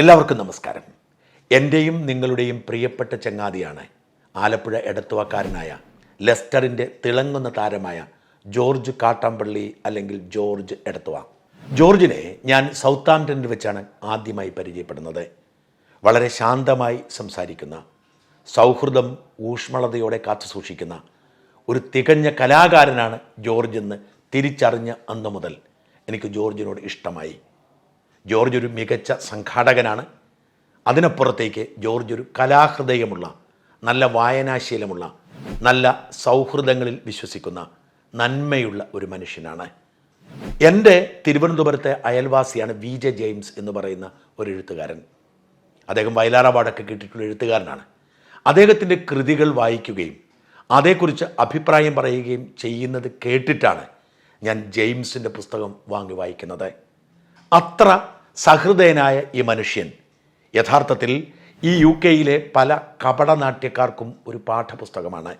എല്ലാവർക്കും നമസ്കാരം. എന്റെയും നിങ്ങളുടെയും പ്രിയപ്പെട്ട ചങ്ങാതിയാണ് ആലപ്പുഴ എടത്തുവക്കാരനായ ലെസ്റ്ററിന്റെ തിളങ്ങുന്ന താരമായ ജോർജ് കാട്ടാമ്പള്ളി അല്ലെങ്കിൽ ജോർജ് എടത്തുവ. ജോർജിനെ ഞാൻ സൗത്ത് ആംപ്റ്റണിൽ വെച്ചാണ് ആദ്യമായി പരിചയപ്പെടുന്നത്. വളരെ ശാന്തമായി സംസാരിക്കുന്ന സൗഹൃദം ഊഷ്മളതയോടെ കാത്തു സൂക്ഷിക്കുന്ന ഒരു തികഞ്ഞ കലാകാരനാണ് ജോർജ് എന്ന് തിരിച്ചറിഞ്ഞ അന്നു മുതൽ എനിക്ക് ജോർജിനോട് ഇഷ്ടമായി. ജോർജ് ഒരു മികച്ച സംഘാടകനാണ്. അതിനപ്പുറത്തേക്ക് ജോർജ് ഒരു കലാഹൃദയമുള്ള നല്ല വായനാശീലമുള്ള നല്ല സൗഹൃദങ്ങളിൽ വിശ്വസിക്കുന്ന നന്മയുള്ള ഒരു മനുഷ്യനാണ്. എന്റെ തിരുവനന്തപുരത്തെ അയൽവാസിയാണ് വി ജെ ജെയിംസ് എന്ന് പറയുന്ന ഒരു എഴുത്തുകാരൻ. അദ്ദേഹം വയലാർ അവാർഡൊക്കെ കിട്ടിയിട്ടുള്ള എഴുത്തുകാരനാണ്. അദ്ദേഹത്തിന്റെ കൃതികൾ വായിക്കുകയും അതേക്കുറിച്ച് അഭിപ്രായം പറയുകയും ചെയ്യുന്നത് കേട്ടിട്ടാണ് ഞാൻ ജെയിംസിന്റെ പുസ്തകം വാങ്ങി വായിക്കുന്നത്. അത്ര സഹൃദയനായ ഈ മനുഷ്യൻ. യഥാർത്ഥത്തിൽ ഈ യു കെയിലെ പല കപടനാട്യക്കാർക്കും ഒരു പാഠപുസ്തകമാണ്.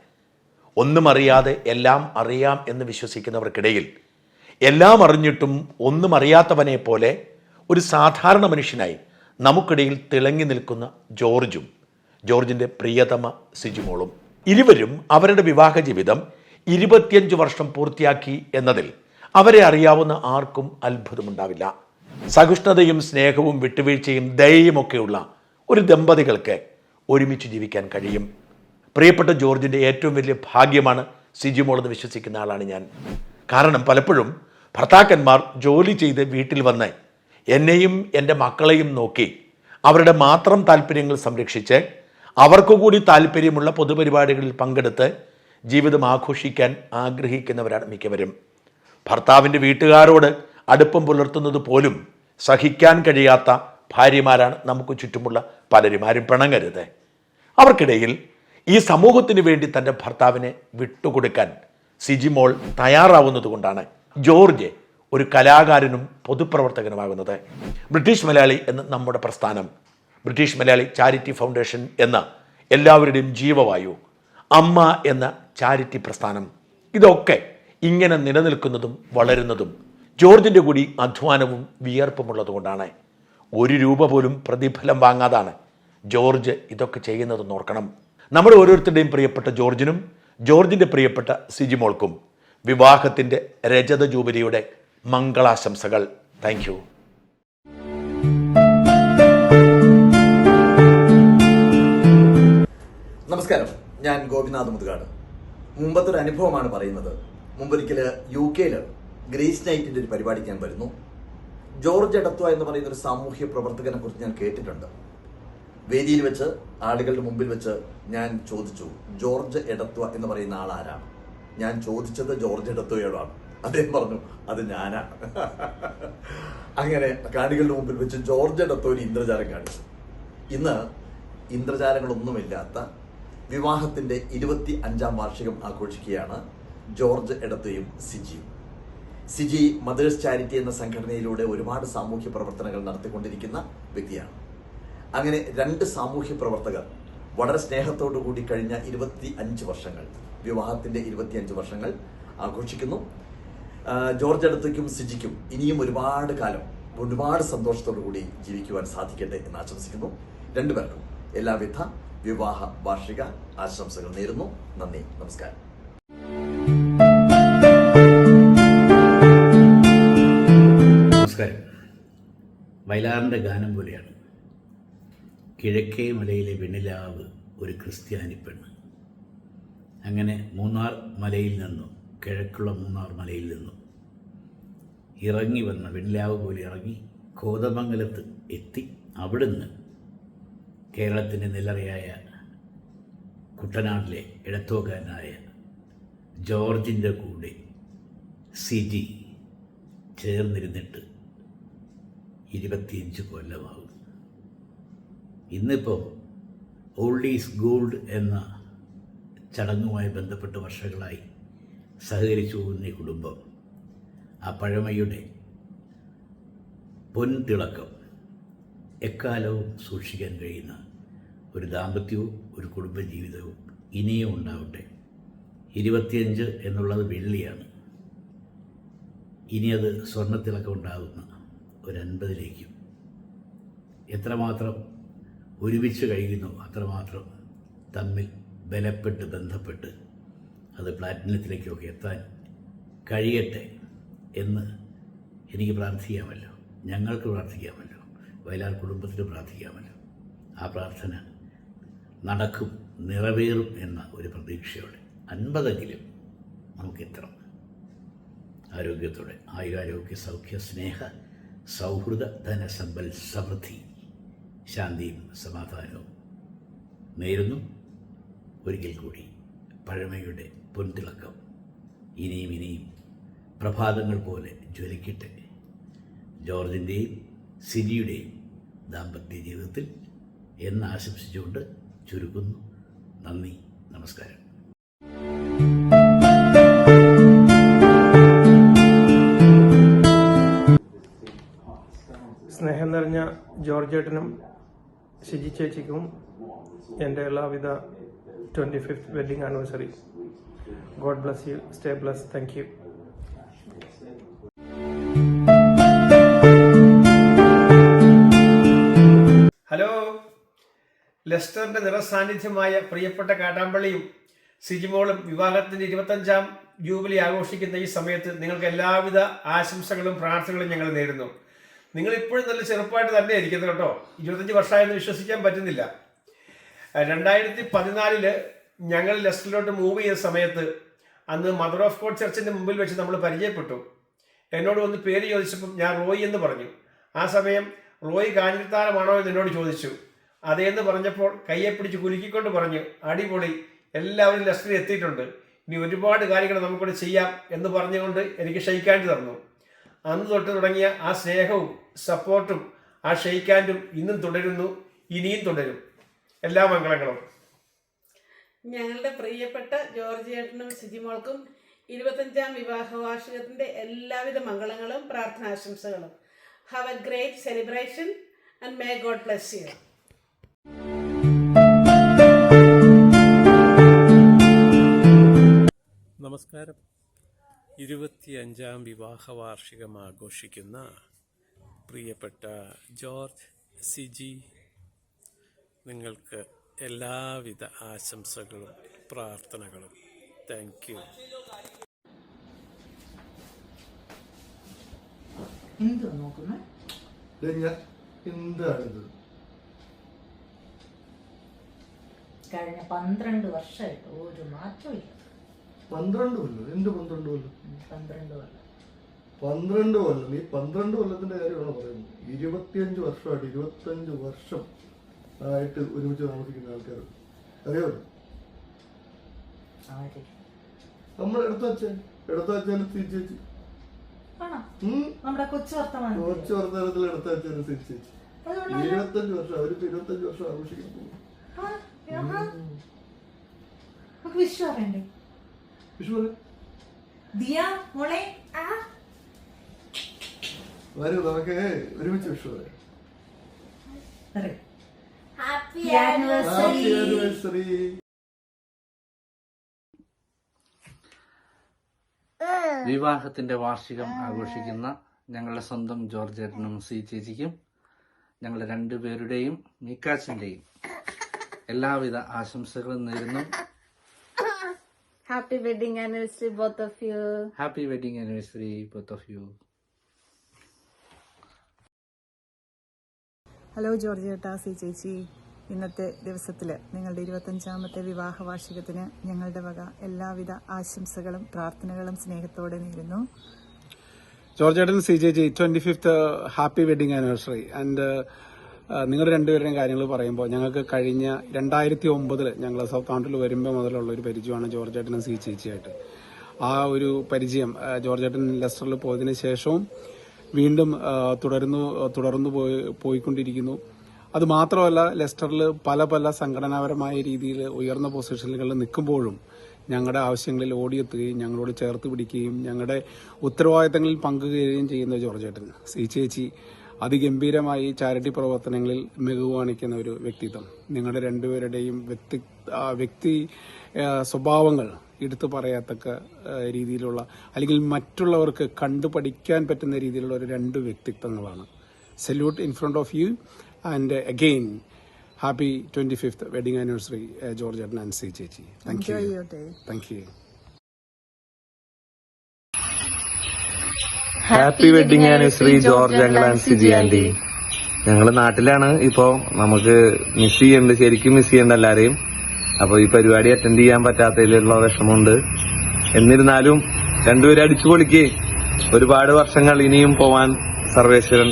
ഒന്നും അറിയാതെ എല്ലാം അറിയാം എന്ന് വിശ്വസിക്കുന്നവർക്കിടയിൽ എല്ലാം അറിഞ്ഞിട്ടും ഒന്നും അറിയാത്തവനെ പോലെ ഒരു സാധാരണ മനുഷ്യനായി നമുക്കിടയിൽ തിളങ്ങി നിൽക്കുന്ന ജോർജും ജോർജിന്റെ പ്രിയതമ സിജുമോളും ഇരുവരും അവരുടെ വിവാഹ ജീവിതം ഇരുപത്തിയഞ്ച് വർഷം പൂർത്തിയാക്കി എന്നതിൽ അവരെ അറിയാവുന്ന ആർക്കും അത്ഭുതമുണ്ടാവില്ല. സഹിഷ്ണുതയും സ്നേഹവും വിട്ടുവീഴ്ചയും ദയയുമൊക്കെയുള്ള ഒരു ദമ്പതികൾക്ക് ഒരുമിച്ച് ജീവിക്കാൻ കഴിയും. പ്രിയപ്പെട്ട ജോർജിന്റെ ഏറ്റവും വലിയ ഭാഗ്യമാണ് സിജിമോൾ എന്ന് വിശ്വസിക്കുന്ന ആളാണ് ഞാൻ. കാരണം പലപ്പോഴും ഭർത്താക്കന്മാർ ജോലി ചെയ്ത് വീട്ടിൽ വന്ന് എന്നെയും എന്റെ മക്കളെയും നോക്കി അവരുടെ മാത്രം താല്പര്യങ്ങൾ സംരക്ഷിച്ച് അവർക്കു കൂടി താല്പര്യമുള്ള പൊതുപരിപാടികളിൽ പങ്കെടുത്ത് ജീവിതം ആഘോഷിക്കാൻ ആഗ്രഹിക്കുന്നവരാണ് മിക്കവരും. ഭർത്താവിന്റെ വീട്ടുകാരോട് അടുപ്പം പുലർത്തുന്നത് പോലും സഹിക്കാൻ കഴിയാത്ത ഭാര്യമാരാണ് നമുക്ക് ചുറ്റുമുള്ള പലരും ആരും പിണങ്ങരുത്. അവർക്കിടയിൽ ഈ സമൂഹത്തിന് വേണ്ടി തന്റെ ഭർത്താവിനെ വിട്ടുകൊടുക്കാൻ സിജിമോൾ തയ്യാറാവുന്നത് കൊണ്ടാണ് ജോർജ് ഒരു കലാകാരനും പൊതുപ്രവർത്തകനുമാകുന്നത്. ബ്രിട്ടീഷ് മലയാളി എന്ന് നമ്മുടെ പ്രസ്ഥാനം ബ്രിട്ടീഷ് മലയാളി ചാരിറ്റി ഫൗണ്ടേഷൻ എന്ന എല്ലാവരുടെയും ജീവവായു അമ്മ എന്ന ചാരിറ്റി പ്രസ്ഥാനം ഇതൊക്കെ ഇങ്ങനെ നിലനിൽക്കുന്നതും വളരുന്നതും ജോർജിന്റെ കൂടി അധ്വാനവും വിയർപ്പുമുള്ളതുകൊണ്ടാണ് ഒരു രൂപ പോലും പ്രതിഫലം വാങ്ങാതാണ് ജോർജ് ഇതൊക്കെ ചെയ്യുന്നതെന്ന് ഓർക്കണം. നമ്മൾ ഓരോരുത്തരുടെയും പ്രിയപ്പെട്ട ജോർജിനും ജോർജിന്റെ പ്രിയപ്പെട്ട സിജിമോൾക്കും വിവാഹത്തിന്റെ രജത ജൂബിലിയുടെ മംഗളാശംസകൾ. താങ്ക് നമസ്കാരം. ഞാൻ ഗോപിനാഥ് മുതുകാട്. മുമ്പത്തെ ഒരു അനുഭവമാണ് പറയുന്നത്. മുമ്പൊരിക്കൽ യു കെയിൽ ഗ്രേസ് നൈറ്റിന്റെ ഒരു പരിപാടിക്ക് ഞാൻ വരുന്നു. ജോർജ് എടത്വ എന്ന് പറയുന്ന ഒരു സാമൂഹ്യ പ്രവർത്തകനെ കുറിച്ച് ഞാൻ കേട്ടിട്ടുണ്ട്. വേദിയിൽ വെച്ച് ആളുകളുടെ മുമ്പിൽ വെച്ച് ഞാൻ ചോദിച്ചു ജോർജ് എടത്വ എന്ന് പറയുന്ന ആൾ ആരാണ്? ഞാൻ ചോദിച്ചത് ജോർജ് എടത്വയോടാണ്. അദ്ദേഹം പറഞ്ഞു അത് ഞാനാണ് അങ്ങനെ കാണികളുടെ മുമ്പിൽ വെച്ച് ജോർജ് എടത്വ ഒരു ഇന്ദ്രജാലം കാണിച്ചു. ഇന്ന് ഇന്ദ്രജാലങ്ങളൊന്നുമില്ലാത്ത വിവാഹത്തിന്റെ ഇരുപത്തി അഞ്ചാം വാർഷികം ആഘോഷിക്കുകയാണ് ജോർജ് എടത്തയും സിജിയും. സിജി മദേഴ്സ് ചാരിറ്റി എന്ന സംഘടനയിലൂടെ ഒരുപാട് സാമൂഹ്യ പ്രവർത്തനങ്ങൾ നടത്തിക്കൊണ്ടിരിക്കുന്ന വ്യക്തിയാണ്. അങ്ങനെ രണ്ട് സാമൂഹ്യ പ്രവർത്തകർ വളരെ സ്നേഹത്തോടു കൂടി കഴിഞ്ഞ ഇരുപത്തി അഞ്ച് വർഷങ്ങൾ വിവാഹത്തിന്റെ ഇരുപത്തി അഞ്ച് വർഷങ്ങൾ ആഘോഷിക്കുന്നു. ജോർജ് അടുത്തേക്കും സിജിക്കും ഇനിയും ഒരുപാട് കാലം ഒരുപാട് സന്തോഷത്തോടു കൂടി ജീവിക്കുവാൻ സാധിക്കട്ടെ എന്ന് ആശംസിക്കുന്നു. രണ്ടുപേർക്കും എല്ലാവിധ വിവാഹ വാർഷിക ആശംസകൾ നേരുന്നു. നന്ദി നമസ്കാരം. നമസ്കാരം. വയലാറിന്റെ ഗാനം പോലെയാണ്. കിഴക്കേ മലയിലെ വെണ്ണിലാവ് ഒരു ക്രിസ്ത്യാനി പെണ്ണ്. അങ്ങനെ മൂന്നാർ മലയിൽ നിന്നും കിഴക്കുള്ള മൂന്നാർ മലയിൽ നിന്നും ഇറങ്ങി വന്ന വെണ്ണിലാവ് പോലെ ഇറങ്ങി കോതമംഗലത്ത് എത്തി. അവിടുന്ന് കേരളത്തിന്റെ നിലറയായ കുട്ടനാട്ടിലെ ഇടത്തോക്കാരനായ ജോർജിന്റെ കൂടെ സിജി ചേർന്നിരുന്നിട്ട് ഇരുപത്തിയഞ്ച് കൊല്ലമാകും. ഇന്നിപ്പോൾ ഓൾഡ് ഈസ് ഗോൾഡ് എന്ന ചടങ്ങുമായി ബന്ധപ്പെട്ട് വർഷങ്ങളായി സഹകരിച്ചു പോകുന്ന ഈ കുടുംബം ആ പഴമയുടെ പൊൻതിളക്കം എക്കാലവും സൂക്ഷിക്കാൻ കഴിയുന്ന ഒരു ദാമ്പത്യവും ഒരു കുടുംബജീവിതവും ഇനിയും ഉണ്ടാവട്ടെ. ഇരുപത്തിയഞ്ച് എന്നുള്ളത് വെള്ളിയാണ്. ഇനി അത് സ്വർണത്തിളക്കം ഉണ്ടാകുന്ന ഒരു അൻപതിലേക്കും എത്രമാത്രം ഒരുമിച്ച് കഴിയുന്നു അത്രമാത്രം തമ്മിൽ ബലപ്പെട്ട് ബന്ധപ്പെട്ട് അത് പ്ലാറ്റിനത്തിലേക്കൊക്കെ എത്താൻ കഴിയട്ടെ എന്ന് എനിക്ക് പ്രാർത്ഥിക്കാമല്ലോ. ഞങ്ങൾക്ക് പ്രാർത്ഥിക്കാമല്ലോ. വയലാർ കുടുംബത്തിന് പ്രാർത്ഥിക്കാമല്ലോ. ആ പ്രാർത്ഥന നടക്കും നിറവേറും എന്ന ഒരു പ്രതീക്ഷയോടെ. അൻപതെങ്കിലും നമുക്ക് എത്തണം ആരോഗ്യത്തോടെ ആയുരാരോഗ്യ സൗഖ്യ സ്നേഹ സൗഹൃദ ധനസമ്പൽ സമൃദ്ധി. ശാന്തിയും സമാധാനവും. നേരുന്നു ഒരിക്കൽ കൂടി പഴമയുടെ പൊൻതിളക്കം. ഇനിയും ഇനിയും പ്രഭാതങ്ങൾ പോലെ ജ്വലിക്കട്ടെ. ജോർജിന്റെയും സിരിയുടെയും ദാമ്പത്യ ജീവിതത്തിൽ എന്ന് ആശംസിച്ചുകൊണ്ട് ചുരുക്കുന്നു. നന്ദി നമസ്കാരം. സ്നേഹം നിറഞ്ഞ ജോർജേട്ടനും ഷിജി ചേച്ചിക്കും എന്റെ എല്ലാവിധ twenty fifth wedding anniversary God bless you stay bless thank you hello. ലെസ്റ്ററിന്റെ നിറസാന്നിധ്യമായ പ്രിയപ്പെട്ട കാട്ടാമ്പള്ളിയും സിജിമോളും വിവാഹത്തിന്റെ ഇരുപത്തഞ്ചാം ജൂബിലി ആഘോഷിക്കുന്ന ഈ സമയത്ത് നിങ്ങൾക്ക് എല്ലാവിധ ആശംസകളും പ്രാർത്ഥനകളും ഞങ്ങൾ നേരുന്നു. നിങ്ങൾ ഇപ്പോഴും നല്ല ചെറുപ്പമായിട്ട് തന്നെ ഇരിക്കുന്നത് കേട്ടോ. ഇരുപത്തഞ്ച് വർഷമായെന്ന് വിശ്വസിക്കാൻ പറ്റുന്നില്ല. രണ്ടായിരത്തി പതിനാലിൽ ഞങ്ങൾ ലെസ്റ്ററിലോട്ട് മൂവ് ചെയ്ത സമയത്ത് അന്ന് മദർ ഓഫ് കോഡ് ചർച്ചിന്റെ മുമ്പിൽ വെച്ച് നമ്മൾ പരിചയപ്പെട്ടു. എന്നോട് ഒന്ന് പേര് ചോദിച്ചപ്പോൾ ഞാൻ റോയ് എന്ന് പറഞ്ഞു. ആ സമയം റോയ് കാഞ്ഞിരത്താരമാണോ എന്ന് എന്നോട് ചോദിച്ചു. അതേന്ന് പറഞ്ഞപ്പോൾ കയ്യെ പിടിച്ച് കുലുക്കിക്കൊണ്ട് പറഞ്ഞു അടിപൊളി എല്ലാവരും ലെസ്റ്ററിൽ എത്തിയിട്ടുണ്ട്. ഇനി ഒരുപാട് കാര്യങ്ങൾ നമുക്കിവിടെ ചെയ്യാം എന്ന് പറഞ്ഞുകൊണ്ട് എനിക്ക് ക്ഷയിക്കാണ്ടി തന്നു. അന്ന് തൊട്ട് തുടങ്ങിയ ആ സ്നേഹവും സപ്പോർട്ടും ആ ഷെയ്ക്കാൻഡും ഇന്നും തുടരുന്നു ഇനിയും തുടരും. എല്ലാ മംഗളങ്ങളും. ഞങ്ങളുടെ പ്രിയപ്പെട്ട ജോർജ് ഏട്ടനും സിജിമോൾക്കും ഇരുപത്തഞ്ചാം വിവാഹ വാർഷികത്തിന്റെ എല്ലാവിധ മംഗളങ്ങളും പ്രാർത്ഥനാശംസകളും. Have a great celebration and may God bless you നമസ്കാരം. ഇരുപത്തിയഞ്ചാം വിവാഹ വാർഷികം ആഘോഷിക്കുന്ന പ്രിയപ്പെട്ട ജോർജ് സിജി നിങ്ങൾക്ക് എല്ലാവിധ ആശംസകളും പ്രാർത്ഥനകളും. താങ്ക് യു എന്തുവാ നോക്കുന്നത് എന്താണിത് കഴിഞ്ഞ പന്ത്രണ്ട് വർഷമായിട്ട് ഒരു മാറ്റവും ഇല്ല. പന്ത്രണ്ട് കൊല്ലം. എന്ത് പന്ത്രണ്ട് കൊല്ലം? പന്ത്രണ്ട് കൊല്ലം. പന്ത്രണ്ട് കൊല്ലം. ഈ പന്ത്രണ്ട് കൊല്ലത്തിന്റെ കാര്യമാണ് പറയുന്നത്. ഇരുപത്തിയഞ്ച് വർഷമായിട്ട് ഇരുപത്തഞ്ച് വർഷം ആയിട്ട് ഒരുമിച്ച് താമസിക്കുന്ന ആൾക്കാർ അറിയാമോ നമ്മൾ എടുത്തച്ഛൻ എടുത്തച്ഛൻ തിരിച്ചേച്ചി കൊച്ചു വർത്തമാനത്തിൽ എടുത്തച്ഛൻ തിരിച്ചേച്ചി തിരിച്ചു ഇരുപത്തഞ്ച് വർഷം അവരിപ്പോ ഇരുപത്തഞ്ച് വർഷം ആഘോഷിക്കാൻ പോകും നമുക്ക് വിഷു അറിയണ്ടേ വിഷു പറയാം ദിയ മോളെ. ആ. വരൂ നമുക്ക് ഒരുമിച്ച് വിഷു. ഹാപ്പി ആനിവേഴ്സറി ആനിവേഴ്സറി വിവാഹത്തിന്റെ വാർഷികം ആഘോഷിക്കുന്ന ഞങ്ങളുടെ സ്വന്തം ജോർജ് ഏട്ടനും സി ചേച്ചിക്കും ഞങ്ങളുടെ രണ്ടുപേരുടെയും മീക്കാച്ചിന്റെയും എല്ലാവിധ ആശംസകളും നേരുന്നു. Happy wedding anniversary, both of you. Happy wedding anniversary both of you hello George ടാസി സി ചേച്ചി. ഇന്നത്തെ ദിവസത്തിൽ നിങ്ങളുടെ ഇരുപത്തഞ്ചാമത്തെ വിവാഹ വാർഷികത്തിന് ഞങ്ങളുടെ വക എല്ലാവിധ ആശംസകളും പ്രാർത്ഥനകളും സ്നേഹത്തോടെ നേരുന്നു. ജോർജേട്ടൻ സി J G twenty fifth happy wedding anniversary and നിങ്ങളുടെ രണ്ടുപേരുടെയും കാര്യങ്ങൾ പറയുമ്പോൾ ഞങ്ങൾക്ക് കഴിഞ്ഞ രണ്ടായിരത്തി ഒമ്പതിൽ ഞങ്ങൾ സൗത്ത് ആണ്ടിൽ വരുമ്പോൾ മുതലുള്ള ഒരു പരിചയമാണ് ജോർജ് ഏട്ടനും സി ചേച്ചിയായിട്ട്. ആ ഒരു പരിചയം ജോർജ് ഏട്ടൻ ലെസ്റ്ററിൽ പോയതിനു ശേഷവും വീണ്ടും തുടരുന്നു തുടർന്നു പോയി പോയിക്കൊണ്ടിരിക്കുന്നു. അത് മാത്രമല്ല ലെസ്റ്ററിൽ പല പല സംഘടനാപരമായ രീതിയിൽ ഉയർന്ന പൊസിഷനുകളിൽ നിൽക്കുമ്പോഴും ഞങ്ങളുടെ ആവശ്യങ്ങളിൽ ഓടിയെത്തുകയും ഞങ്ങളോട് ചേർത്ത് പിടിക്കുകയും ഞങ്ങളുടെ ഉത്തരവാദിത്തങ്ങളിൽ പങ്കുകയും ചെയ്യുന്ന ജോർജേട്ടൻ സി ചേച്ചി. അതിഗംഭീരമായി ചാരിറ്റി പ്രവർത്തനങ്ങളിൽ മികവ് കാണിക്കുന്ന ഒരു വ്യക്തിത്വം. നിങ്ങളുടെ രണ്ടുപേരുടെയും വ്യക്തി വ്യക്തി സ്വഭാവങ്ങൾ എടുത്തു പറയാത്തക്ക രീതിയിലുള്ള അല്ലെങ്കിൽ മറ്റുള്ളവർക്ക് കണ്ടു പഠിക്കാൻ പറ്റുന്ന രീതിയിലുള്ള ഒരു രണ്ട് വ്യക്തിത്വങ്ങളാണ്. Salute in front of you and again happy twenty fifth wedding anniversary George അഡ്നാൻസി and ചേച്ചി. Thank you. Thank you happy wedding anniversary George uncle and Siji aunty ഞങ്ങൾ നാട്ടിലാണ്. ഇപ്പോ നമുക്ക് മിസ് ചെയ്യുന്നുണ്ട് ശരിക്കും മിസ് ചെയ്യുന്നുണ്ട് എല്ലാരെയും. അപ്പൊ ഈ പരിപാടി അറ്റൻഡ് ചെയ്യാൻ പറ്റാത്തതിലുള്ള വിഷമമുണ്ട്. എന്നിരുന്നാലും രണ്ടുപേരും അടിച്ചു പൊളിക്കേ. ഒരുപാട് വർഷങ്ങൾ ഇനിയും പോവാൻ സർവേശ്വരൻ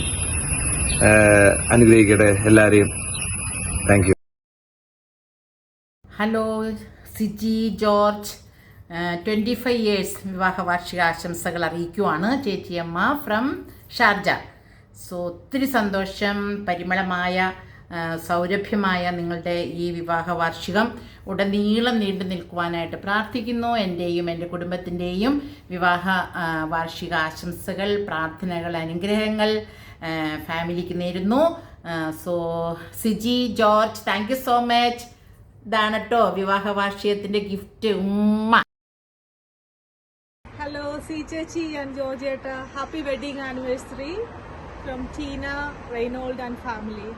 അനുഗ്രഹിക്കട്ടെ എല്ലാരെയും. Thank you hello Siji George twenty five years വിവാഹ വാർഷിക ആശംസകൾ അറിയിക്കുവാണ് ചേച്ചിയമ്മ ഫ്രം ഷാർജ. സോ ഒത്തിരി സന്തോഷം പരിമളമായ സൗരഭ്യമായ നിങ്ങളുടെ ഈ വിവാഹ വാർഷികം ഉടനീളം നീണ്ടു നിൽക്കുവാനായിട്ട് പ്രാർത്ഥിക്കുന്നു. എന്റെയും എന്റെ കുടുംബത്തിന്റെയും വിവാഹ വാർഷിക ആശംസകൾ പ്രാർത്ഥനകൾ അനുഗ്രഹങ്ങൾ ഫാമിലിക്ക് നേരുന്നു. So Siji George thank you so much ഇതാണ് കേട്ടോ വിവാഹ വാർഷികത്തിന്റെ ഗിഫ്റ്റ് ഉമ്മ. C. Chechi and Georgetta. Happy wedding anniversary from Tina, Reynold, and family.